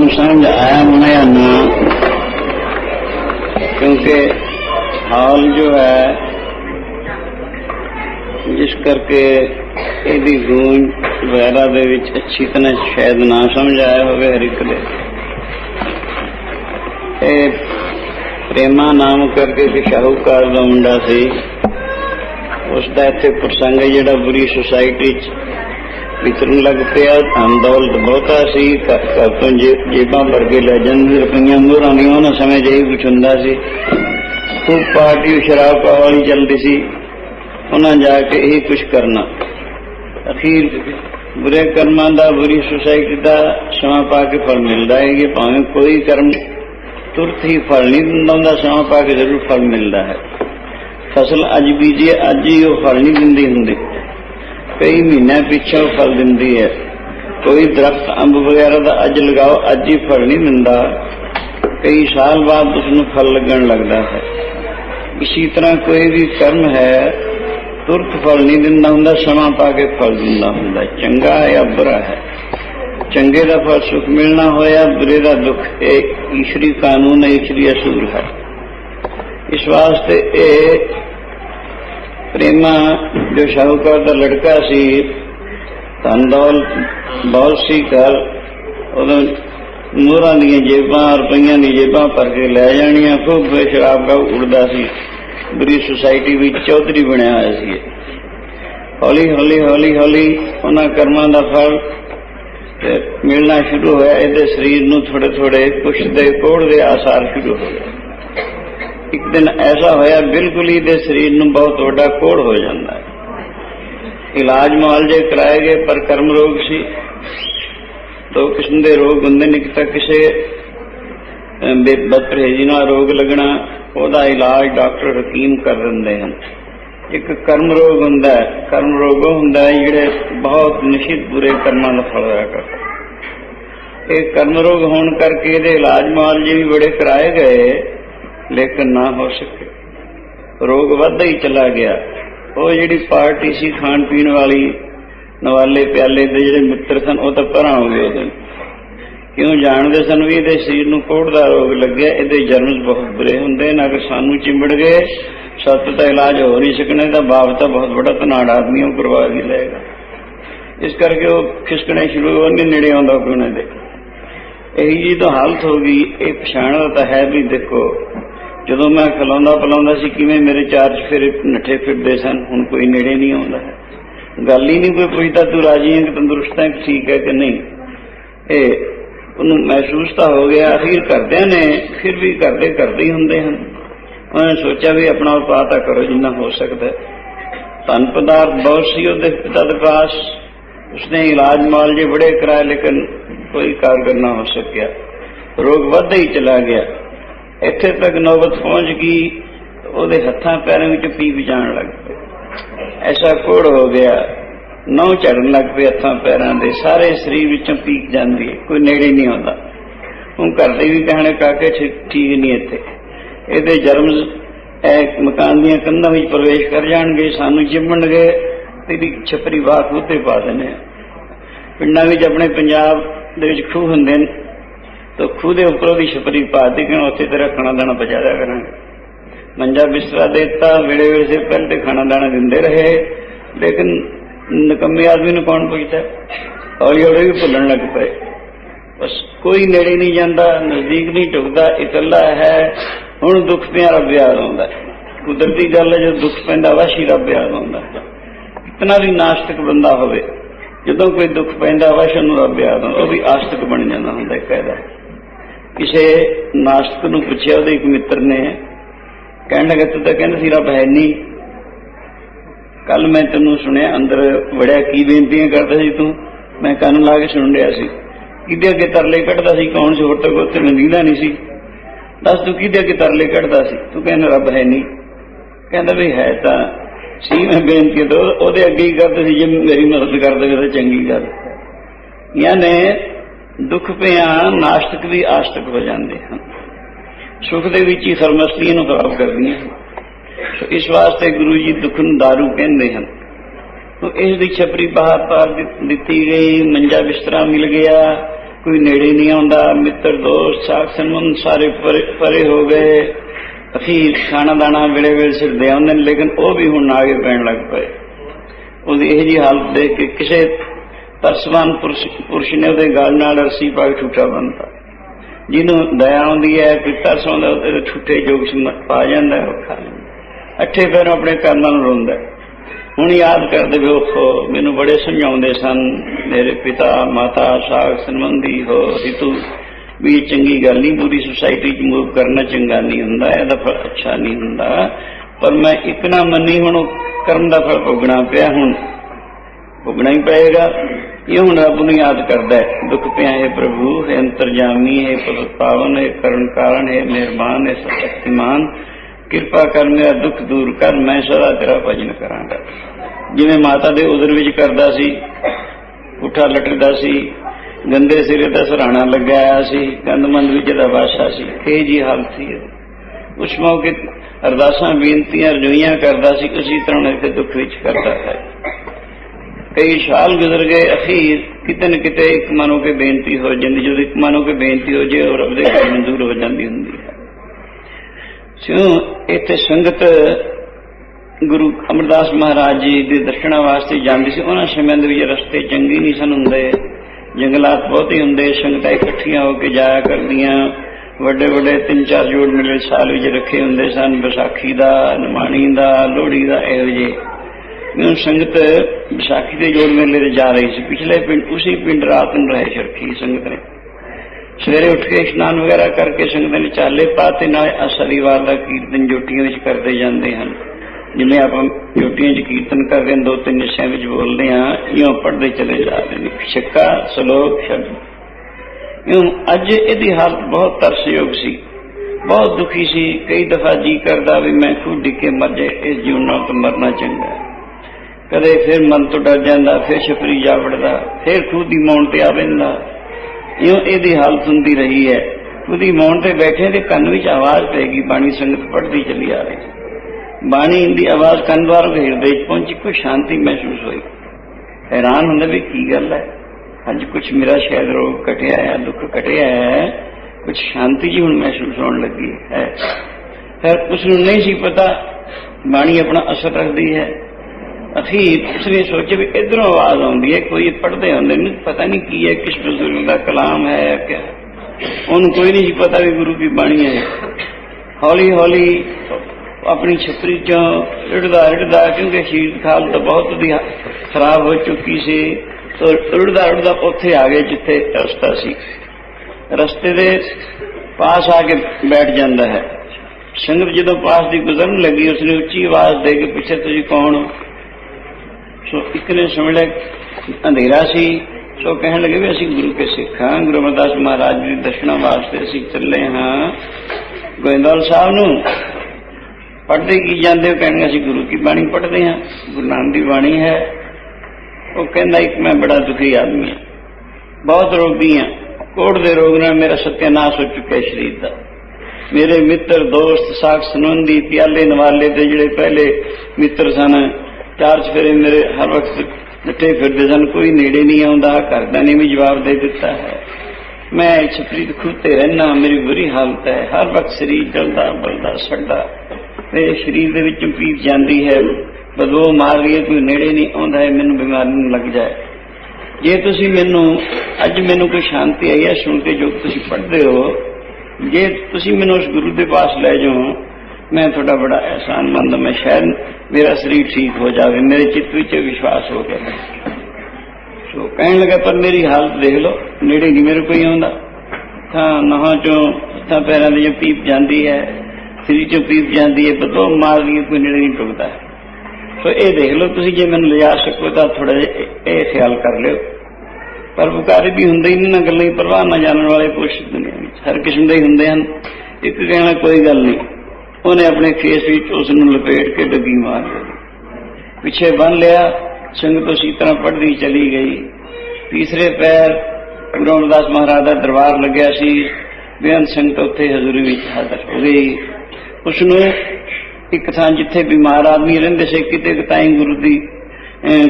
ਤੁਹਾਨੂੰ ਸਮਝ ਆਇਆ ਨਾ, ਕਿਉਂਕਿ ਹਾਲ ਜੋ ਹੈ, ਜਿਸ ਕਰਕੇ ਇਹਦੀ ਗੂੰਜ ਵਗੈਰਾ ਦੇ ਵਿੱਚ ਅੱਛੀ ਤਰ੍ਹਾਂ ਸ਼ਾਇਦ ਨਾ ਸਮਝ ਹੋਵੇ ਹਰ ਇੱਕ ਦੇ। ਇਹ ਪ੍ਰੇਮਾ ਨਾਮ ਕਰਕੇ ਇੱਕ ਸ਼ਾਹੂਕਾਰ ਦਾ ਮੁੰਡਾ ਸੀ। ਉਸ ਦਾ ਇੱਥੇ ਪ੍ਰਸੰਗ ਹੈ ਜਿਹੜਾ ਬੁਰੀ ਸੁਸਾਇਟੀ 'ਚ ਵਿਚਰਨ ਲੱਗ ਪਿਆ, ਧਨ ਦੌਲਤ ਬਹੁਤਾ ਸੀ ਘਰ ਤੋਂ ਜੇਬਾਂ ਭਰ ਕੇ ਲੈ ਜਾਂਦੇ, ਰੁਪਈਆਂ ਮੋਹਰਾਂ ਨਹੀਂ ਉਹਨਾਂ ਸਮੇਂ ਜਿਹੀ ਕੁਛ ਹੁੰਦਾ ਸੀ। ਖੂਬ ਪਾਰਟੀ ਸ਼ਰਾਬ ਵਾਲੀ ਚੱਲਦੀ ਸੀ, ਉਹਨਾਂ ਜਾ ਕੇ ਇਹ ਕੁਛ ਕਰਨਾ। ਅਖੀਰ ਬੁਰੇ ਕਰਮਾਂ ਦਾ, ਬੁਰੀ ਸੁਸਾਇਟੀ ਦਾ ਸਮਾਂ ਪਾ ਕੇ ਫਲ ਮਿਲਦਾ ਹੈ ਕਿ ਭਾਵੇਂ ਕੋਈ ਕਰਮ ਤੁਰਤ ਹੀ ਫਲ ਨਹੀਂ ਦਿੰਦਾ ਹੁੰਦਾ, ਸਮਾਂ ਪਾ ਕੇ ਜ਼ਰੂਰ ਫਲ ਮਿਲਦਾ ਹੈ। ਫਸਲ ਅੱਜ ਬੀਜੇ ਅੱਜ ਹੀ ਉਹ ਫਲ ਨਹੀਂ ਦਿੰਦੀ ਹੁੰਦੀ। ਕਈ ਮਹੀਨਿਆਂ ਪਿੱਛੋਂ ਫਲ ਦਿੰਦੀ ਹੈ। ਕੋਈ ਦਰਖਤ, ਅੰਬ ਵਗੈਰਾ ਦਾ ਅੱਜ ਲਗਾਓ, ਅੱਜ ਹੀ ਫਲ ਨਹੀਂ ਦਿੰਦਾ। ਕਈ ਸਾਲ ਬਾਅਦ ਉਸ ਨੂੰ ਫਲ ਲੱਗਣ ਲੱਗਦਾ ਹੈ। ਇਸੇ ਤਰ੍ਹਾਂ ਕੋਈ ਵੀ ਕਰਮ ਹੈ, ਤੁਰਤ ਫਲ ਨਹੀਂ ਦਿੰਦਾ ਹੁੰਦਾ, ਸਮਾਂ ਪਾ ਕੇ ਫਲ ਦਿੰਦਾ ਹੁੰਦਾ। ਚੰਗਾ ਹੈ ਜਾਂ ਬੁਰਾ ਹੈ? ਚੰਗੇ ਦਾ ਫਲ ਸੁਖ ਮਿਲਣਾ ਹੋਇਆ, ਬੁਰੇ ਦਾ ਦੁੱਖ, ਇਹ ਈਸ਼ਰੀ ਕਾਨੂੰਨ ਹੈ, ਈਸ਼ਰੀ ਅਸੂਲ ਹੈ। ਇਸ ਵਾਸਤੇ ਇਹ ਪ੍ਰੇਮਾ, ਜੋ ਸ਼ਾਹੂਕਾਰ ਦਾ ਲੜਕਾ ਸੀ ਧਨ ਦੌਲਤ ਬਹੁਤ ਸੀ ਘਰ। ਉਦੋਂ ਮੋਹਰਾਂ ਦੀਆਂ ਜੇਬਾਂ ਰੁਪਈਆਂ ਦੀ ਜੇਬਾਂ ਭਰ ਕੇ ਲੈ ਜਾਣੀਆਂ। ਖੂਬ ਸ਼ਰਾਬ ਦਾ ਉੜਦਾ ਸੀ। ਬੁਰੀ ਸੁਸਾਇਟੀ ਵਿੱਚ ਚੌਧਰੀ ਬਣਿਆ ਹੋਇਆ ਸੀ ਇਹ। ਹੌਲੀ ਹੌਲੀ ਹੌਲੀ ਹੌਲੀ ਉਹਨਾਂ ਕਰਮਾਂ ਦਾ ਫਲ ਮਿਲਣਾ ਸ਼ੁਰੂ ਹੋਇਆ। ਇਹਦੇ ਸਰੀਰ ਨੂੰ ਥੋੜੇ ਥੋੜੇ ਕੁਛ ਦੇ ਕੋੜ ਦੇ ਆਸਾਰ ਸ਼ੁਰੂ ਹੋ ਗਏ। ਇੱਕ ਦਿਨ ਐਸਾ ਹੋਇਆ ਬਿਲਕੁਲ ਹੀ ਦੇ ਸਰੀਰ ਨੂੰ ਬਹੁਤ ਵੱਡਾ ਕੋੜ ਹੋ ਜਾਂਦਾ ਹੈ। ਇਲਾਜ ਮੁਆਲਜੇ ਕਰਾਏ ਗਏ ਪਰ ਕਰਮ ਰੋਗ ਸੀ। ਦੋ ਕਿਸਮ ਦੇ ਰੋਗ ਹੁੰਦੇ ਨੇ ਇੱਕ ਤਾਂ ਕਿਸੇ ਅਮ, ਬਦਪਰਹੇਜ਼ੀ ਨਾਲ ਰੋਗ ਲੱਗਣਾ ਉਹਦਾ ਇਲਾਜ ਡਾਕਟਰ ਹਕੀਮ ਕਰ ਦਿੰਦੇ ਹਨ। ਇੱਕ ਕਰਮ ਰੋਗ ਹੁੰਦਾ ਹੈ। ਕਰਮ ਰੋਗ ਉਹ ਹੁੰਦਾ ਹੈ ਜਿਹੜੇ ਬਹੁਤ ਨਿਸ਼ਚਿਤ ਬੁਰੇ ਕਰਮਾਂ ਦਾ ਫਲ ਹੋਇਆ ਕਰਦਾ ਇਹ ਕਰਮ ਰੋਗ ਹੋਣ ਕਰਕੇ ਇਹਦੇ ਇਲਾਜ ਮੁਆਲਜੇ ਵੀ ਬੜੇ ਕਰਾਏ ਗਏ ਲੇਕਿਨ ਨਾ ਹੋ ਸਕੇ। ਰੋਗ ਵੱਧਦਾ ਹੀ ਚਲਾ ਗਿਆ। ਉਹ ਜਿਹੜੀ ਪਾਰਟੀ ਸੀ, ਖਾਣ ਪੀਣ ਵਾਲੀ, ਨਵਾਲੇ ਪਿਆਲੇ ਦੇ ਜਿਹੜੇ ਮਿੱਤਰ ਸਨ, ਉਹ ਤਾਂ ਪਰਾਂ ਹੋ ਗਏ ਉਹਦੇ। ਕਿਉਂ ਜਾਣਦੇ ਸਨ ਵੀ ਇਹਦੇ ਸਰੀਰ ਨੂੰ ਕੋੜ ਦਾ ਰੋਗ ਲੱਗਿਆ? ਇਹਦੇ ਜਰਮਸ ਬਹੁਤ ਬੁਰੇ ਹੁੰਦੇ ਨੇ ਅਗਰ ਸਾਨੂੰ ਚਿੰਬੜ ਗਏ, ਸੱਤ ਤਾਂ ਇਲਾਜ ਹੋ ਨਹੀਂ ਸਕਣੇ, ਤਾਂ ਬਾਪ ਤਾਂ ਬਹੁਤ ਵੱਡਾ ਤਨਾੜ ਆਦਮੀ ਉਹ ਕਰਵਾ ਵੀ ਲਏਗਾ। ਇਸ ਕਰਕੇ ਉਹ ਖਿਸਕਣੇ ਸ਼ੁਰੂ ਹੋ ਨਹੀਂ ਨੇੜੇ ਆਉਂਦਾ ਕੋਈ ਨਾ ਦੇ ਇਹੀ ਜੀ ਤਾਂ ਹਾਲਤ ਹੋ ਗਈ। ਇਹ ਪਛਾਣਦਾ ਤਾਂ ਹੈ ਵੀ ਦੇਖੋ ਜਦੋਂ ਮੈਂ ਖਲਾਉਂਦਾ ਪਲਾਉਂਦਾ ਸੀ, ਕਿਵੇਂ ਮੇਰੇ ਚਾਰ ਫਿਰ ਨੱਠੇ ਫਿਰਦੇ ਸਨ, ਹੁਣ ਕੋਈ ਨੇੜੇ ਨਹੀਂ ਆਉਂਦਾ। ਗੱਲ ਹੀ ਨਹੀਂ ਕੋਈ ਪੁੱਛਦਾ, ਤੂੰ ਰਾਜੀ ਹੈ ਕਿ ਤੰਦਰੁਸਤ ਹੈ ਕਿ ਠੀਕ ਹੈ ਕਿ ਨਹੀਂ? ਇਹ ਉਹਨੂੰ ਮਹਿਸੂਸ ਤਾਂ ਹੋ ਗਿਆ, ਅਖੀਰ ਕਰਦੇ ਨੇ ਫਿਰ ਵੀ ਕਰਦੇ ਕਰਦੇ ਹੀ ਹੁੰਦੇ ਹਨ। ਉਹਨੇ ਸੋਚਿਆ ਵੀ ਆਪਣਾ ਉਪਾਅ ਤਾਂ ਕਰੋ ਜਿੰਨਾ ਹੋ ਸਕਦਾ ਹੈ। ਧਨ ਪਦਾਰਥ ਬਹੁਤ ਸੀ ਉਹਦੇ ਪਿਤਾ ਦੇ ਪਾਸ ਉਸਨੇ ਇਲਾਜ ਮਾਲ ਜੇ ਬੜੇ ਕਰਾਏ, ਲੇਕਿਨ ਕੋਈ ਕਾਰਗਰ ਨਾ ਹੋ ਸਕਿਆ। ਰੋਗ ਵੱਧਦਾ ਹੀ ਚਲਾ ਗਿਆ। ਇੱਥੇ ਤੱਕ ਨੌਬਤ ਪਹੁੰਚ ਗਈ, ਉਹਦੇ ਹੱਥਾਂ ਪੈਰਾਂ ਵਿੱਚ ਪੀਪ ਜਾਣ ਲੱਗ ਪਏ। ਐਸਾ ਕੋੜ ਹੋ ਗਿਆ, ਨਹੁੰ ਝੜਨ ਲੱਗ ਪਏ ਹੱਥਾਂ ਪੈਰਾਂ ਦੇ, ਸਾਰੇ ਸਰੀਰ ਵਿੱਚੋਂ ਪੀਕ ਜਾਂਦੀ ਹੈ, ਕੋਈ ਨੇੜੇ ਨਹੀਂ ਆਉਂਦਾ। ਹੁਣ ਘਰ ਦੇ ਵੀ ਕਹਿਣੇ, ਕਾਕੇ ਠੀ- ਠੀਕ ਨਹੀਂ ਇੱਥੇ। ਇਹਦੇ ਜਰਮਸ ਇਹ ਮਕਾਨ ਦੀਆਂ ਕੰਧਾਂ ਵਿੱਚ ਪ੍ਰਵੇਸ਼ ਕਰ ਜਾਣਗੇ, ਸਾਨੂੰ ਚਿੰਬਣਗੇ ਤੇਰੀ ਛਪਰੀ ਬਾਤ ਉੱਤੇ ਪਾ ਦੇਣੇ ਆ। ਪਿੰਡਾਂ ਵਿੱਚ ਆਪਣੇ ਪੰਜਾਬ ਦੇ ਵਿੱਚ ਖੂਹ ਹੁੰਦੇ ਨੇ ਤਾਂ ਖੂਹ ਦੇ ਉੱਪਰੋਂ ਦੀ ਛਪਰੀ ਪਾ ਦੇ ਕਿ ਉੱਥੇ ਤੇਰਾ ਖਾਣਾ ਦਾਣਾ ਬਚਾ ਦਿਆ ਕਰਾਂਗੇ। ਮੰਜਾ ਬਿਸਤਰਾ ਦੇਤਾ ਵੇਲੇ ਵੇਲੇ ਸੇ ਪਹਿਲੇ ਤੇ ਖਾਣਾ ਦਾਣਾ ਦਿੰਦੇ ਰਹੇ। ਲੇਕਿਨ ਨਕੰਮੇ ਆਦਮੀ ਨੂੰ ਕੌਣ ਪੁੱਛਦਾ? ਹੌਲੀ ਹੌਲੀ ਵੀ ਭੁੱਲਣ ਲੱਗ ਪਏ। ਬਸ ਕੋਈ ਨੇੜੇ ਨਹੀਂ ਜਾਂਦਾ, ਨਜ਼ਦੀਕ ਨਹੀਂ ਢੁਕਦਾ ਇਕੱਲਾ ਹੈ। ਹੁਣ ਦੁੱਖ ਪਿਆ ਰੱਬ ਯਾਦ ਆਉਂਦਾ ਕੁਦਰਤੀ ਗੱਲ ਹੈ, ਜਦੋਂ ਦੁੱਖ ਪੈਂਦਾ, ਵਾਸ਼ੀ ਰੱਬ ਯਾਦ ਆਉਂਦਾ ਕਿਤਨਾ ਵੀ ਨਾਸਤਿਕ ਬੰਦਾ ਹੋਵੇ, ਜਦੋਂ ਕੋਈ ਦੁੱਖ ਪੈਂਦਾ, ਵਾਸ਼ ਨੂੰ ਰੱਬ ਯਾਦ ਆਉਂਦਾ ਉਹ ਵੀ ਆਸਤਿਕ ਬਣ ਜਾਂਦਾ ਹੁੰਦਾ ਹੈ ਕਾਇਦਾ ਕਿਸੇ ਨਾਸਤਿਕ ਨੂੰ ਪੁੱਛਿਆ, ਉਹਦੇ ਇੱਕ ਮਿੱਤਰ ਨੇ, ਕਹਿਣ ਲੱਗਾ, ਤੂੰ ਤਾਂ ਕਹਿੰਦਾ ਸੀ, ਰੱਬ ਹੈ ਨਹੀਂ ਕੱਲ ਮੈਂ ਤੈਨੂੰ ਸੁਣਿਆ, ਅੰਦਰ ਵੜਿਆ, ਕੀ ਬੇਨਤੀਆਂ ਕਰਦਾ ਸੀ ਤੂੰ? ਮੈਂ ਕੰਨ ਲਾ ਕੇ ਸੁਣ ਰਿਹਾ ਸੀ। ਕਿਹਦੇ ਅੱਗੇ ਤਰਲੇ ਕੱਢਦਾ ਸੀ? ਕੌਣ ਸੀ? ਹੋਰ ਤੱਕ ਉੱਥੇ ਨਦੀਦਾ ਨਹੀਂ ਸੀ? ਦੱਸ, ਤੂੰ ਕਿਹਦੇ ਅੱਗੇ ਤਰਲੇ ਕੱਢਦਾ ਸੀ? ਤੂੰ ਕਹਿੰਦਾ, ਰੱਬ ਹੈ ਨਹੀਂ ਕਹਿੰਦਾ, ਵੀ ਹੈ ਤਾਂ ਸੀ, ਮੈਂ ਬੇਨਤੀ ਤਾਂ। ਉਹਦੇ ਅੱਗੇ ਹੀ ਕਰਦਾ ਸੀ, ਜੇ ਮੇਰੀ ਮਦਦ ਕਰ ਦੇਵੇ ਤਾਂ ਚੰਗੀ ਗੱਲ। ਯਾਨੀ ਦੁੱਖ ਪਿਆ ਨਾਸਤਕ ਵੀ ਆਸਤਕ ਹੋ ਜਾਂਦੇ ਹਨ। ਸੁਖ ਦੇ ਵਿੱਚ ਹੀ ਸਰਮਸਤੀ ਨੂੰ ਖਰਾਬ ਕਰਦੀਆਂ ਹਨ। ਸੋ ਇਸ ਵਾਸਤੇ ਗੁਰੂ ਜੀ ਦੁੱਖ ਨੂੰ दारू ਕਹਿੰਦੇ ਹਨ। ਤੋ ਇਸ ਦੀ ਛਪਰੀ ਬਾਹਰ ਪਾਰ ਦਿੱਤੀ ਗਈ, ਮੰਜਾ ਬਿਸਤਰਾ ਮਿਲ ਗਿਆ, ਕੋਈ ਨੇੜੇ ਨਹੀਂ ਆਉਂਦਾ, ਮਿੱਤਰ, ਦੋਸਤ, ਸਾਖ ਸੰਬੰਧ ਸਾਰੇ ਪਰੇ ਪਰੇ ਹੋ ਗਏ। ਅਖੀਰ ਖਾਣਾ ਦਾਣਾ ਵੇਲੇ ਵੇਲੇ ਸਿਰ ਦੇ ਆਉਂਦੇ ਨੇ, ਲੇਕਿਨ ਉਹ ਵੀ ਹੁਣ ਆਗੇ ਪੈਣ ਲੱਗ ਪਏ। ਉਹਦੀ ਇਹ ਜੀ ਹਾਲਤ ਦੇਖ ਕੇ ਕਿਸੇ ਤਰਸਵਾਨ ਪੁਰਸ਼ ਪੁਰਸ਼ ਨੇ ਉਹਦੇ ਗਲ ਨਾਲ ਰੱਸੀ ਪਾ ਕੇ ਠੂਠਾ ਬੰਨਤਾ। ਜਿਹਨੂੰ ਦਇਆ ਆਉਂਦੀ ਹੈ ਕਿ ਸੌਂਦਾ ਆਉਂਦਾ ਉਹਦੇ ਠੂਠੇ ਜੋਗ ਚ ਪਾ ਜਾਂਦਾ ਉਹ ਖਾ ਅੱਠੇ ਪੈਰ ਆਪਣੇ ਕਰਮਾਂ ਨੂੰ ਰੋਂਦਾ ਹੁਣ ਯਾਦ ਕਰਦੇ ਵੀ ਉਹ ਮੈਨੂੰ ਬੜੇ ਸਮਝਾਉਂਦੇ ਸਨ, ਮੇਰੇ ਪਿਤਾ, ਮਾਤਾ, ਸਾਖ, ਸੰਬੰਧੀ, ਹੋ, ਹਿਤੂ, ਵੀ ਇਹ ਚੰਗੀ ਗੱਲ ਨਹੀਂ, ਪੂਰੀ ਸੁਸਾਇਟੀ 'ਚ ਮੂਵ ਕਰਨਾ ਚੰਗਾ ਨਹੀਂ ਹੁੰਦਾ, ਇਹਦਾ ਫਲ ਅੱਛਾ ਨਹੀਂ ਹੁੰਦਾ। ਪਰ ਮੈਂ ਇੱਕ ਨਾ ਮੰਨੀ, ਹੁਣ ਉਹ ਕਰਮ ਦਾ ਫਲ ਭੋਗਣਾ ਪਿਆ, ਹੁਣ ਭੋਗਣਾ ਹੀ ਪਏਗਾ। ਇਹ ਹੁਣ ਰੱਬ ਨੂੰ ਯਾਦ ਕਰਦਾ ਹੈ? ਦੁੱਖ ਪਿਆ ਹੈ ਪ੍ਰਭੂ ਹੈ ਅੰਤਰਜਾਮੀ ਹੈ ਪਵਿੱਤਰ ਹੈ ਕਰਨ ਕਾਰਨ ਹੈ ਮਿਹਰਬਾਨ ਹੈ ਸ਼ਕਤੀਮਾਨ ਕਿਰਪਾ ਕਰ ਮੇਰਾ ਦੁੱਖ ਦੂਰ ਕਰ, ਮੈਂ ਸਦਾ ਤੇਰਾ ਭਜਨ ਕਰਾਂਗਾ। ਜਿਵੇਂ ਮਾਤਾ ਦੇ ਉਦਰ ਵਿੱਚ ਕਰਦਾ ਸੀ ਉਠਾ ਲਟਕਦਾ ਸੀ, ਗੰਦੇ ਸਿਰੇ ਦਾ ਸਰਾਣਾ ਲੱਗਿਆ ਸੀ, ਗੰਦਮੰਦ ਵਿੱਚ ਦਾ ਵਾਸਾ ਸੀ, ਇਹ ਜੀ ਹਾਲਤ ਸੀ। ਇਹਦੀ। ਉਸ ਮੌਕੇ ਅਰਦਾਸਾਂ, ਬੇਨਤੀਆਂ, ਰਜੋਈਆਂ ਕਰਦਾ ਸੀ, ਉਸੇ ਤਰ੍ਹਾਂ ਇਹ ਦੁੱਖ ਵਿੱਚ ਕਰਦਾ ਹੈ। ਕਈ ਸਾਲ ਗੁਜ਼ਰ ਗਏ ਅਖੀਰ ਕਿਤੇ न ਕਿਤੇ ਇੱਕ ਮਨੋ ਕੇ ਬੇਨਤੀ ਹੋ ਜਾਂਦੀ, ਜਦੋਂ ਇੱਕ ਮਨੋ ਕੇ ਬੇਨਤੀ ਹੋ ਜੇ ਉਹ ਰੱਬ ਦੇ ਘਰ ਮਨਜ਼ੂਰ ਹੋ ਜਾਂਦੀ ਹੁੰਦੀ ਹੈ। ਸਿਉ ਇੱਥੇ ਸੰਗਤ ਗੁਰੂ ਅਮਰਦਾਸ ਮਹਾਰਾਜ ਜੀ ਦੇ ਦਰਸ਼ਨਾਂ ਵਾਸਤੇ ਜਾਂਦੀ ਸੀ, ਉਹਨਾਂ ਸਮੇਂ ਦੇ ਵਿੱਚ ਰਸਤੇ ਚੰਗੇ ਨਹੀਂ ਸਨ ਹੁੰਦੇ, ਜੰਗਲਾਤ ਬਹੁਤ ਹੀ ਹੁੰਦੇ, ਸੰਗਤਾਂ ਇਕੱਠੀਆਂ ਹੋ ਕੇ ਜਾਇਆ ਕਰਦੀਆਂ ਵੱਡੇ ਵੱਡੇ ਤਿੰਨ ਚਾਰ ਜੋੜ ਮੇਲੇ ਸਾਲ ਵਿੱਚ ਰੱਖੇ ਹੁੰਦੇ ਸਨ, ਵਿਸਾਖੀ ਦਾ, ਨਿਮਾਣੀ ਦਾ, ਲੋਹੜੀ ਦਾ, ਇਹੋ ਜਿਹੇ। ਮੈਨੂੰ ਸੰਗਤ ਵਿਸਾਖੀ ਦੇ ਜੋੜ ਮੇਲੇ ਤੇ ਜਾ ਰਹੀ ਸੀ। ਪਿਛਲੇ ਪਿੰਡ, ਉਸੇ ਪਿੰਡ ਰਾਤ ਨੂੰ ਰਹੇ ਸ਼ਰਖੀ ਸੰਗਤ ਨੇ। ਸਵੇਰੇ ਉੱਠ ਕੇ ਇਸ਼ਨਾਨ ਵਗੈਰਾ ਕਰਕੇ ਸੰਗਤ ਨੇ ਚਾਲੇ ਪਾਤੇ ਨਾਲ ਅਸਲੀਵਾਰ ਦਾ ਕੀਰਤਨ ਜੋਟੀਆਂ ਵਿੱਚ ਕਰਦੇ ਜਾਂਦੇ ਹਨ। ਜਿਵੇਂ ਆਪਾਂ ਜੋਟੀਆਂ 'ਚ ਕੀਰਤਨ ਕਰਦੇ ਹਾਂ, ਦੋ ਤਿੰਨ ਹਿੱਸਿਆਂ ਵਿੱਚ ਬੋਲਦੇ ਹਾਂ, ਇਉਂ ਪੜ੍ਹਦੇ ਚਲੇ ਜਾ ਰਹੇ ਨੇ। ਛੱਕਾ, ਸ਼ਲੋਕ, ਸ਼ਬਦ। ਇਉਂ ਅੱਜ ਇਹਦੀ ਹਾਲਤ ਬਹੁਤ ਤਰਸਯੋਗ ਸੀ। ਬਹੁਤ ਦੁਖੀ ਸੀ। ਕਈ ਦਫਾ ਜੀ ਕਰਦਾ ਵੀ ਮੈਂ ਖੁਦ ਡਿੱਕੇ ਮਰ ਜਾਏ, ਇਸ ਜੀਵਨ ਨਾਲ ਤਾਂ ਮਰਨਾ ਚੰਗਾ ਕਦੇ ਫਿਰ ਮਨ ਤੋਂ ਡਰ ਜਾਂਦਾ, ਫਿਰ ਛਪਰੀ ਜਾ ਵੜਦਾ ਫਿਰ ਖੁਦ ਦੀ ਮੌਣ ਤੇ ਆ ਬੈਂਦਾ। ਇਉਂ ਇਹਦੀ ਹਾਲਤ ਹੁੰਦੀ ਰਹੀ ਹੈ। ਉਹਦੀ ਮੌਣ ਤੇ ਬੈਠੇ ਦੇ ਕੰਨ ਵਿੱਚ ਆਵਾਜ਼ ਪੈਗੀ ਬਾਣੀ ਸੰਗਤ ਪੜ੍ਹਦੀ ਚਲੀ ਆ ਰਹੀ। ਬਾਣੀ ਦੀ ਆਵਾਜ਼ ਕੰਨ ਵਾਰ ਹਿਰਦੇ 'ਚ ਪਹੁੰਚੀ, ਕੋਈ ਸ਼ਾਂਤੀ ਮਹਿਸੂਸ ਹੋਈ। ਹੈਰਾਨ ਹੁੰਦਾ ਵੀ ਕੀ ਗੱਲ ਹੈ? ਅੱਜ ਕੁਝ ਮੇਰਾ ਸ਼ਾਇਦ ਰੋਗ ਕਟਿਆ ਹੈ, ਦੁੱਖ ਕਟਿਆ ਹੈ ਕੁਝ ਸ਼ਾਂਤੀ ਜੀ ਹੁਣ ਮਹਿਸੂਸ ਹੋਣ ਲੱਗੀ ਹੈ। ਫਿਰ ਉਸ ਨੂੰ ਨਹੀਂ ਸੀ ਪਤਾ, ਬਾਣੀ ਆਪਣਾ ਅਸਰ ਰੱਖਦੀ ਹੈ। ਅਸੀਂ ਉਸਨੇ ਸੋਚਿਆ ਵੀ ਇਧਰੋਂ ਆਵਾਜ਼ ਆਉਂਦੀ ਹੈ, ਕੋਈ ਪੜ੍ਹਦੇ ਹੁੰਦੇ ਨੇ, ਪਤਾ ਨਹੀਂ ਕੀ ਹੈ, ਕਿਸ ਬਜ਼ੁਰਗ ਦਾ ਕਲਾਮ ਹੈ ਜਾਂ ਕਿਆ। ਉਹਨੂੰ ਕੋਈ ਨਹੀਂ ਪਤਾ ਵੀ ਗੁਰੂ ਦੀ ਬਾਣੀ ਹੈ। ਹੌਲੀ ਹੌਲੀ ਆਪਣੀ ਛਤਰੀ ਚੋਂ ਰਿੜਦਾ ਰਿੜਦਾ, ਕਿਉਂਕਿ ਸ਼ੀਰ ਖਾਲ ਤਾਂ ਬਹੁਤ ਦੀ ਖਰਾਬ ਹੋ ਚੁੱਕੀ ਸੀ, ਤੋ ਰਿੜਦਾ ਰਿੜਦਾ ਉੱਥੇ ਆ ਗਏ ਜਿੱਥੇ ਰਸਤਾ ਸੀ। ਰਸਤੇ ਦੇ ਪਾਸ ਆ ਕੇ ਬੈਠ ਜਾਂਦਾ ਹੈ। ਸੰਗਤ ਜਦੋਂ ਪਾਸ ਦੀ ਗੁਜ਼ਰਨ ਲੱਗੀ, ਉਸਨੇ ਉੱਚੀ ਆਵਾਜ਼ ਦੇ ਕੇ ਪਿੱਛੇ ਤੁਸੀਂ ਕੌਣ ਹੋ? ਸੋ ਇੱਕ ਨੇ ਸਮਝ ਲਿਆ, ਅੰਧੇਰਾ ਸੀ, ਸੋ ਕਹਿਣ ਲੱਗੇ ਵੀ ਅਸੀਂ ਗੁਰੂ ਕੇ ਸਿੱਖ ਹਾਂ, ਗੁਰੂ ਅਮਰਦਾਸ ਮਹਾਰਾਜ ਜੀ ਦੇ ਦਰਸ਼ਨਾਂ ਵਾਸਤੇ ਅਸੀਂ ਚੱਲੇ ਹਾਂ। ਗੋਇੰਦਵਾਲ ਸਾਹਿਬ ਨੂੰ ਪੜ੍ਹਦੇ ਕੀ ਜਾਂਦੇ ਹੋ? ਕਹਿਣਗੇ ਅਸੀਂ ਗੁਰੂ ਕੀ ਬਾਣੀ ਪੜ੍ਹਦੇ ਹਾਂ, ਗੁਰੂ ਨਾਨਕ ਦੀ ਬਾਣੀ ਹੈ। ਉਹ ਕਹਿੰਦਾ, ਇੱਕ ਮੈਂ ਬੜਾ ਦੁਖੀ ਆਦਮੀ ਹਾਂ, ਬਹੁਤ ਰੋਗੀ ਹਾਂ ਕੋੜ ਦੇ ਰੋਗ ਨਾਲ ਮੇਰਾ ਸਤਿਆਨਾਸ਼ ਹੋ ਚੁੱਕਿਆ ਸਰੀਰ ਦਾ। ਮੇਰੇ ਮਿੱਤਰ, ਦੋਸਤ, ਸਾਖ, ਸੁਨੰਦੀ ਪਿਆਲੇ ਨਵਾਲੇ ਦੇ ਜਿਹੜੇ ਪਹਿਲੇ ਮਿੱਤਰ ਸਨ ਚਾਰ ਚਫੇਰੇ ਮੇਰੇ, ਹਰ ਵਕਤ ਡਟੇ ਫਿਰਦੇ ਸਨ, ਕੋਈ ਨੇੜੇ ਨਹੀਂ ਆਉਂਦਾ, ਘਰਦਿਆਂ ਨੇ ਵੀ ਜਵਾਬ ਦੇ ਦਿੱਤਾ ਹੈ। ਮੈਂ ਛਪਰੀ ਦੇ ਖੂਤੇ ਰਹਿਣਾ ਮੇਰੀ ਬੁਰੀ ਹਾਲਤ ਹੈ। ਹਰ ਵਕਤ ਸਰੀਰ ਜਲਦਾ, ਬਲਦਾ, ਸੜਦਾ। ਮੇਰੇ ਸਰੀਰ ਦੇ ਵਿੱਚ ਪੀਪ ਜਾਂਦੀ ਹੈ ਬਦਬੂ ਮਾਰ ਰਹੀ ਹੈ ਕੋਈ ਨੇੜੇ ਨਹੀਂ ਆਉਂਦਾ ਹੈ, ਮੈਨੂੰ ਬਿਮਾਰੀ ਨੂੰ ਲੱਗ ਜਾਏ। ਜੇ ਤੁਸੀਂ ਮੈਨੂੰ, ਅੱਜ ਮੈਨੂੰ ਕੋਈ ਸ਼ਾਂਤੀ ਆਈ ਹੈ ਸੁਣ ਕੇ ਜੋ ਤੁਸੀਂ ਪੜ੍ਹਦੇ ਹੋ, ਜੇ ਤੁਸੀਂ ਮੈਨੂੰ ਉਸ ਗੁਰੂ ਦੇ ਪਾਸ ਲੈ ਜਾਓ, ਮੈਂ ਤੁਹਾਡਾ ਬੜਾ ਅਹਿਸਾਨ ਮੰਨਦਾ ਮੈਂ ਸ਼ਾਇਦ ਮੇਰਾ ਸਰੀਰ ਠੀਕ ਹੋ ਜਾਵੇ, ਮੇਰੇ ਚਿੱਤ ਵਿੱਚ ਵਿਸ਼ਵਾਸ ਹੋ ਗਿਆ ਸੋ ਕਹਿਣ ਲੱਗਾ, ਪਰ ਮੇਰੀ ਹਾਲਤ ਦੇਖ ਲਓ, ਨੇੜੇ ਨਹੀਂ ਮੇਰੇ ਕੋਈ ਆਉਂਦਾ। ਤਾਂ ਨਹਾਂ ਚੋਂ ਤਾਂ ਪੈਰਾਂ ਦੀ ਜੋ ਪੀਪ ਜਾਂਦੀ ਹੈ ਸਰੀਰ ਚੋਂ ਪੀਪ ਜਾਂਦੀ ਹੈ, ਬਤੋ ਮਾਰ ਲਈ ਕੋਈ ਨੇੜੇ ਨਹੀਂ ਟੁੱਟਦਾ। ਸੋ ਇਹ ਦੇਖ ਲਓ, ਤੁਸੀਂ ਜੇ ਮੈਨੂੰ ਲਿਜਾ ਸਕੋ ਤਾਂ ਥੋੜਾ ਜਿਹਾ ਇਹ- ਖਿਆਲ ਕਰ ਲਿਓ। ਪਰ ਪਰਉਪਕਾਰੀ ਵੀ ਹੁੰਦੇ ਹੀ ਨਹੀਂ, ਨਾ ਗੱਲਾਂ ਦੀ ਪਰਵਾਹ, ਨਾ ਜਾਣਨ ਵਾਲੇ ਪੁਰਸ਼ ਦੁਨੀਆ ਵਿੱਚ। ਹਰ ਕਿਸਮ ਦੇ ਹੀ ਹੁੰਦੇ ਹਨ। ਇੱਕ ਕਹਿਣਾ, ਕੋਈ ਗੱਲ ਨਹੀਂ। ਉਹਨੇ ਆਪਣੇ ਖੇਸ ਵਿੱਚ ਉਸ ਨੂੰ ਲਪੇਟ ਕੇ ਡੱਗੀ ਮਾਰ ਦਿੱਤੀ ਪਿੱਛੇ ਬੰਨ ਲਿਆ, ਸੰਗਤ ਉਸੇ ਤਰ੍ਹਾਂ ਪੜਦੀ ਚਲੀ ਗਈ। ਤੀਸਰੇ ਪੈਰ ਗੁਰੂ ਅਮਰਦਾਸ ਮਹਾਰਾਜ ਦਾ ਦਰਬਾਰ ਲੱਗਿਆ ਸੀ, ਬੇਅੰਤ ਸੰਗਤ ਉੱਥੇ ਹਜ਼ੂਰੀ ਵਿੱਚ ਹਾਜ਼ਰ ਹੋ ਗਈ। ਉਸ ਨੂੰ ਇੱਕ ਥਾਂ ਜਿੱਥੇ ਬਿਮਾਰ ਆਦਮੀ ਰਹਿੰਦੇ ਸੀ, ਕਿਤੇ ਕਿਤਾਈ ਗੁਰੂ ਦੀ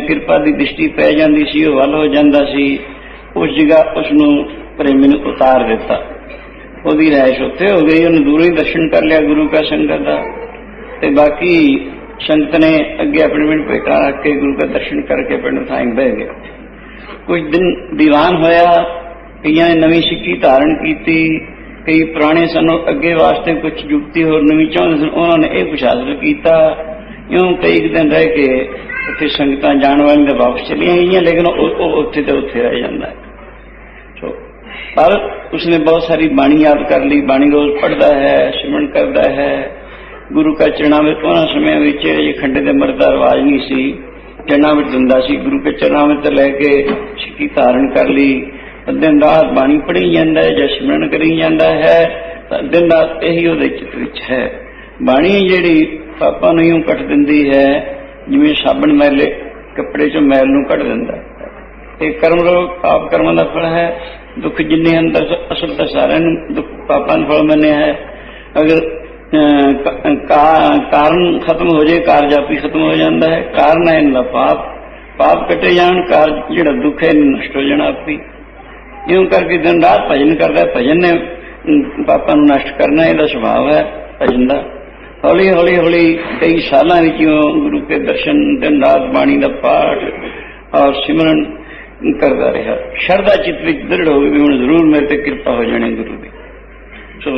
ਕਿਰਪਾ ਦੀ ਦ੍ਰਿਸ਼ਟੀ ਪੈ ਜਾਂਦੀ ਸੀ, ਉਹ ਵੱਲ ਹੋ ਜਾਂਦਾ ਸੀ। ਉਸ ਜਗ੍ਹਾ ਉਸ ਨੂੰ ਪ੍ਰੇਮੀ ਨੂੰ ਉਤਾਰ ਦਿੱਤਾ। ਉਹਦੀ ਰਹਿਸ਼ ਉੱਥੇ ਹੋ ਗਈ, ਉਹਨੇ ਦੂਰੋਂ ਹੀ ਦਰਸ਼ਨ ਕਰ ਲਿਆ ਗੁਰੂ ਕਾ ਸੰਗਤ ਦਾ। ਤੇ ਬਾਕੀ ਸੰਗਤ ਨੇ ਅੱਗੇ ਆਪਣੇ ਪਿੰਡ ਭੇਟਾ ਰੱਖ ਕੇ ਗੁਰੂ ਦਾ ਦਰਸ਼ਨ ਕਰਕੇ ਪਿੰਡ ਥਾਂ ਬਹਿ ਗਿਆ ਕੁਝ ਦਿਨ ਦੀਵਾਨ ਹੋਇਆ, ਕਈਆਂ ਨੇ ਨਵੀਂ ਸਿੱਖੀ ਧਾਰਨ ਕੀਤੀ, ਕਈ ਪੁਰਾਣੇ ਸਾਨੂੰ ਅੱਗੇ ਵਾਸਤੇ ਕੁਝ ਜੁਗਤੀ ਹੋਰ ਨਵੀਂ ਚਾਹੁੰਦੇ ਸਨ, ਉਹਨਾਂ ਨੇ ਇਹ ਕੁਛ ਹਾਸਲ ਕੀਤਾ। ਇਉਂ ਕਈ ਕੁ ਦਿਨ ਰਹਿ ਕੇ ਉੱਥੇ ਸੰਗਤਾਂ ਜਾਣ ਵਾਲੀਆਂ ਦੇ ਵਾਪਸ ਚਲੀਆਂ ਗਈਆਂ, ਲੇਕਿਨ ਉਹ ਉਹ ਉੱਥੇ ਤੇ ਉੱਥੇ ਰਹਿ ਜਾਂਦਾ ਹੈ। ਪਰ ਉਸਨੇ ਬਹੁਤ ਸਾਰੀ ਬਾਣੀ ਯਾਦ ਕਰ ਲਈ, ਬਾਣੀ ਰੋਜ਼ ਪੜ੍ਹਦਾ ਹੈ, ਸਿਮਰਨ ਕਰਦਾ ਹੈ। ਗੁਰੂ ਕਾ ਚਰਨਾਂ ਵਿੱਚ, ਉਹਨਾਂ ਸਮਿਆਂ ਵਿੱਚ ਇਹ ਖੰਡੇ ਦੇ ਮਰਦ ਦਾ ਰਿਵਾਜ ਨਹੀਂ ਸੀ। ਚਰਨਾਂ ਵਿੱਚ ਦਿੰਦਾ ਸੀ। ਗੁਰੂ ਕੇ ਚਰਨਾਂ ਵਿੱਚ ਲੈ ਕੇ ਸਿੱਖੀ ਧਾਰਨ ਕਰ ਲਈ। ਦਿਨ ਰਾਤ ਬਾਣੀ ਪੜ੍ਹੀ ਜਾਂਦਾ ਹੈ ਜਾਂ ਸਿਮਰਨ ਕਰੀ ਜਾਂਦਾ ਹੈ ਤਾਂ ਦਿਨ ਰਾਤ ਇਹੀ ਉਹਦੇ ਚਿੱਤ ਵਿੱਚ ਹੈ। ਬਾਣੀ ਜਿਹੜੀ ਪਾਪਾਂ ਨੂੰ ਇਉਂ ਕੱਟ ਦਿੰਦੀ ਹੈ, ਜਿਵੇਂ ਸਾਬਣ ਮੈਲੇ ਕੱਪੜੇ ਚੋਂ ਮੈਲ ਨੂੰ ਕੱਢ ਦਿੰਦਾ ਇਹ ਕਰਮ ਰੋਗ ਆਪ ਕਰਮਾਂ ਦਾ ਫਲ ਹੈ। ਦੁੱਖ ਜਿੰਨੇ ਅੰਦਰ ਅਸਲ ਤਾਂ ਸਾਰਿਆਂ ਨੂੰ ਦੁੱਖ ਪਾਪਾਂ ਦਾ ਫਲ ਮੰਨਿਆ ਹੈ। ਅਗਰ ਕਾਰਨ ਖਤਮ ਹੋ ਜਾਏ ਕਾਰਜ ਆਪੀ ਖਤਮ ਹੋ ਜਾਂਦਾ ਹੈ। ਕਾਰਨ ਹੈ ਇਹਨਾਂ ਦਾ ਪਾਪ। ਪਾਪ ਕੱਟੇ ਜਾਣ ਕਾਰਜ ਜਿਹੜਾ ਦੁੱਖ ਹੈ ਇਹਨੂੰ ਨਸ਼ਟ ਹੋ ਜਾਣਾ ਆਪੀ। ਇਉਂ ਕਰਕੇ ਦਿਨ ਰਾਤ ਭਜਨ ਕਰਦਾ ਭਜਨ ਨੇ ਅਮ, ਪਾਪਾਂ ਨੂੰ ਨਸ਼ਟ ਕਰਨਾ ਇਹਦਾ ਸੁਭਾਅ ਹੈ ਭਜਨ ਦਾ। ਹੌਲੀ ਹੌਲੀ ਹੌਲੀ ਕਈ ਸਾਲਾਂ ਵਿੱਚ ਗੁਰੂ ਕੇ ਦਰਸ਼ਨ ਦਿਨ ਰਾਤ ਬਾਣੀ ਦਾ ਪਾਠ ਔਰ ਸਿਮਰਨ ਕਰਦਾ ਰਿਹਾ। ਸ਼ਰਧਾ ਚਿੱਤ ਵਿੱਚ ਦ੍ਰਿੜ ਹੋ ਗਈ ਵੀ ਹੁਣ ਜ਼ਰੂਰ ਮੇਰੇ ਤੇ ਕਿਰਪਾ ਹੋ ਜਾਣੀ ਗੁਰੂ ਦੀ। ਸੋ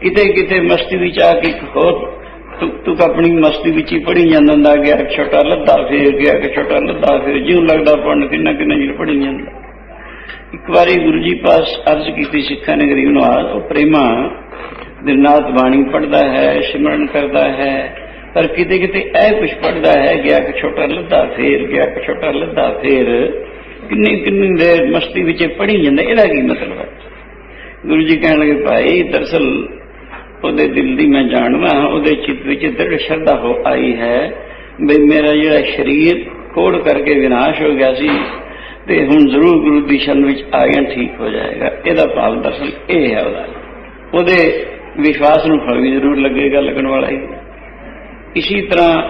ਕਿਤੇ ਕਿਤੇ ਮਸਤੀ ਵਿੱਚ ਆ ਕੇ ਇੱਕ ਹੋਰ ਤੂੰ ਆਪਣੀ ਮਸਤੀ ਵਿੱਚ ਹੀ ਪੜੀ ਜਾਂਦਾ ਹੁੰਦਾ ਗਿਆ ਛੋਟਾ ਲੱਦਾ ਫੇਰ ਗਿਆ ਕਿ ਛੋਟਾ ਲੱਦਾ ਫੇਰ, ਜਿਉਂ ਲੱਗਦਾ ਪੜਨ ਕਿੰਨਾ ਕਿੰਨਾ ਜਿਹੜਾ ਪੜੀ ਜਾਂਦਾ। ਇੱਕ ਵਾਰੀ ਗੁਰੂ ਜੀ ਪਾਸ ਅਰਜ਼ ਕੀਤੀ ਸਿੱਖਾਂ ਨੇ, ਗਰੀਬ ਨਵਾਜ਼ ਉਹ ਪ੍ਰੇਮਾ ਦਿਨ ਰਾਤ ਬਾਣੀ ਪੜਦਾ ਹੈ, ਸਿਮਰਨ ਕਰਦਾ ਹੈ, ਪਰ ਕਿਤੇ ਕਿਤੇ ਇਹ ਕੁਝ ਪੜਦਾ ਹੈ ਗਿਆ ਕਿ ਛੋਟਾ ਲੱਦਾ ਫੇਰ ਗਿਆ ਕਿ ਛੋਟਾ ਲੱਦਾ ਫੇਰ ਕਿੰਨੀ ਕਿੰਨੀ ਦੇਰ ਮਸਤੀ ਵਿੱਚ ਪੜੀ ਜਾਂਦਾ, ਇਹਦਾ ਕੀ ਮਤਲਬ ਹੈ? ਗੁਰੂ ਜੀ ਕਹਿਣ ਲੱਗੇ, ਭਾਈ, ਦਰਸਲ ਉਹਦੇ ਦਿਲ ਦੀ ਮੈਂ ਜਾਣਦਾ ਹਾਂ ਉਹਦੇ ਚਿੱਤ ਵਿੱਚ ਦ੍ਰਿੜ ਸ਼ਰਧਾ ਹੋ ਆਈ ਹੈ ਵੀ ਮੇਰਾ ਜਿਹੜਾ ਸਰੀਰ ਕੋੜ ਕਰਕੇ ਵਿਨਾਸ਼ ਹੋ ਗਿਆ ਸੀ ਤੇ ਹੁਣ ਜ਼ਰੂਰ ਗੁਰੂ ਦੀ ਸ਼ਰਨ ਵਿੱਚ ਆ ਗਿਆ, ਠੀਕ ਹੋ ਜਾਏਗਾ। ਇਹਦਾ ਭਾਵ ਦਰਸਲ ਇਹ ਹੈ ਉਹਦਾ। ਉਹਦੇ ਵਿਸ਼ਵਾਸ ਨੂੰ ਫਲ ਵੀ ਜ਼ਰੂਰ ਲੱਗੇਗਾ ਲੱਗਣ ਵਾਲਾ ਹੀ। ਇਸੇ ਤਰ੍ਹਾਂ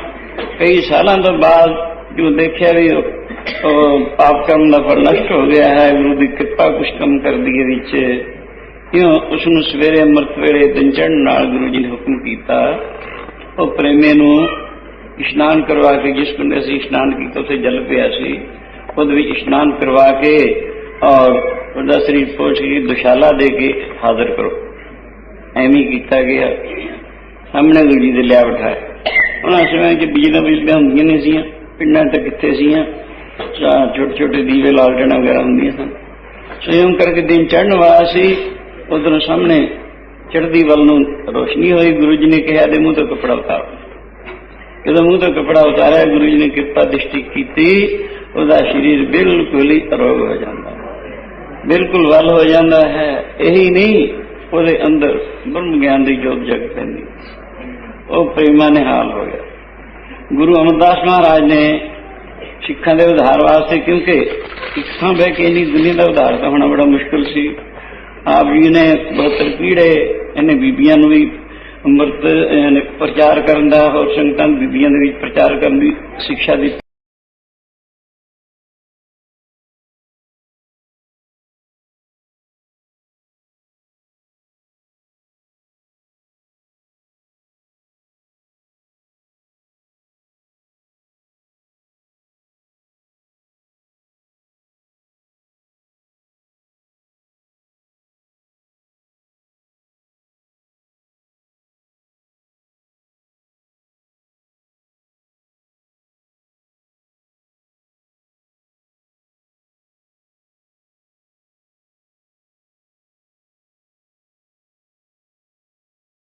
ਕਈ ਸਾਲਾਂ ਤੋਂ ਬਾਅਦ ਜੋ ਦੇਖਿਆ ਵੀ ਉਹ ਪਾਪ ਕਰਮ ਦਾ ਫਲ ਨਸ਼ਟ ਹੋ ਗਿਆ ਹੈ ਗੁਰੂ ਦੀ ਕਿਰਪਾ ਕੁਛ ਕੰਮ ਕਰਦੀ ਹੈ ਵਿੱਚ ਇਉਂ ਉਸ ਨੂੰ ਸਵੇਰੇ ਅੰਮ੍ਰਿਤ ਵੇਲੇ ਦਿਨ ਚੜ੍ਹਨ ਨਾਲ ਗੁਰੂ ਜੀ ਨੇ ਹੁਕਮ ਕੀਤਾ ਉਹ ਪ੍ਰੇਮੇ ਨੂੰ ਇਸ਼ਨਾਨ ਕਰਵਾ ਕੇ ਜਿਸ ਪਿੰਡ ਅਸੀਂ ਇਸ਼ਨਾਨ ਕੀਤਾ ਉੱਥੇ ਜਲ ਪਿਆ ਸੀ ਉਹਦੇ ਵਿੱਚ ਇਸ਼ਨਾਨ ਕਰਵਾ ਕੇ ਔਰ ਉਹਦਾ ਸਰੀਰ ਪੋਛ ਕੇ ਦੁਸ਼ਾਲਾ ਦੇ ਕੇ ਹਾਜ਼ਰ ਕਰੋ ਐਵੇਂ ਹੀ ਕੀਤਾ ਗਿਆ ਸਾਹਮਣੇ ਗੁਰੂ ਜੀ ਦੇ ਲਿਆ ਬਿਠਾਇਆ ਉਹਨਾਂ ਸਮੇਂ ਕਿ ਬਿਜਲੀਆਂ ਬਿਜਲੀਆਂ ਹੁੰਦੀਆਂ ਨਹੀਂ ਸੀਆਂ ਪਿੰਡਾਂ ਤੱਕ ਕਿੱਥੇ ਸੀਆਂ ਛੋਟੇ ਛੋਟੇ ਦੀਵੇ ਲਾਲਟਣਾ ਵਗੈਰਾ ਹੁੰਦੀਆਂ ਸਨ। ਸੋ ਕਰਕੇ ਦਿਨ ਚੜ੍ਹਨ ਵਾਲਾ ਸੀ, ਉਧਰੋਂ ਸਾਹਮਣੇ ਚੜ੍ਹਦੀ ਵੱਲ ਨੂੰ ਰੋਸ਼ਨੀ ਹੋਈ, ਗੁਰੂ ਜੀ ਨੇ ਕਿਹਾ ਦੇ ਮੂੰਹ ਤੋਂ ਕੱਪੜਾ ਉਤਾਰ। ਜਦੋਂ ਮੂੰਹ ਤੋਂ ਕੱਪੜਾ ਉਤਾਰਿਆ, ਗੁਰੂ ਜੀ ਨੇ ਕਿਰਪਾ ਦ੍ਰਿਸ਼ਟੀ ਕੀਤੀ, ਉਹਦਾ ਸਰੀਰ ਬਿਲਕੁਲ ਹੀ ਅਰੋਗ ਹੋ ਜਾਂਦਾ ਬਿਲਕੁਲ ਵੱਲ ਹੋ ਜਾਂਦਾ ਹੈ, ਇਹੀ ਨਹੀਂ, ਉਹਦੇ ਅੰਦਰ ਬ੍ਰਹਮ ਗਿਆਨ ਦੀ ਜੋਤ ਜਗ ਪੈਂਦੀ। ਉਹ ਪ੍ਰੇਮਾ ਨਿਹਾਲ ਹੋ ਗਿਆ। ਗੁਰੂ ਅਮਰਦਾਸ ਮਹਾਰਾਜ ਨੇ ਸਿੱਖਾਂ ਦੇ ਉਧਾਰ ਵਾਸਤੇ, ਕਿਉਂਕਿ ਸਿੱਖਾਂ ਬਹਿ ਕੇ ਇੰਨੀ ਦੁਨੀਆ ਦਾ ਉਧਾਰ ਤਾਂ ਹੋਣਾ ਬੜਾ ਮੁਸ਼ਕਲ ਸੀ। ਆਪ ਜੀ ਨੇ ਬਹੁਤ ਪੀੜੇ ਇਹਨੇ ਬੀਬੀਆਂ ਨੂੰ ਵੀ ਅੰਮ੍ਰਿਤ ਪ੍ਰਚਾਰ ਕਰਨ ਦਾ, ਹੋਰ ਸੰਗਤਾਂ ਨੂੰ ਬੀਬੀਆਂ ਦੇ ਵਿੱਚ ਪ੍ਰਚਾਰ ਕਰਨ ਦੀ ਸਿੱਖਿਆ ਦਿੱਤੀ।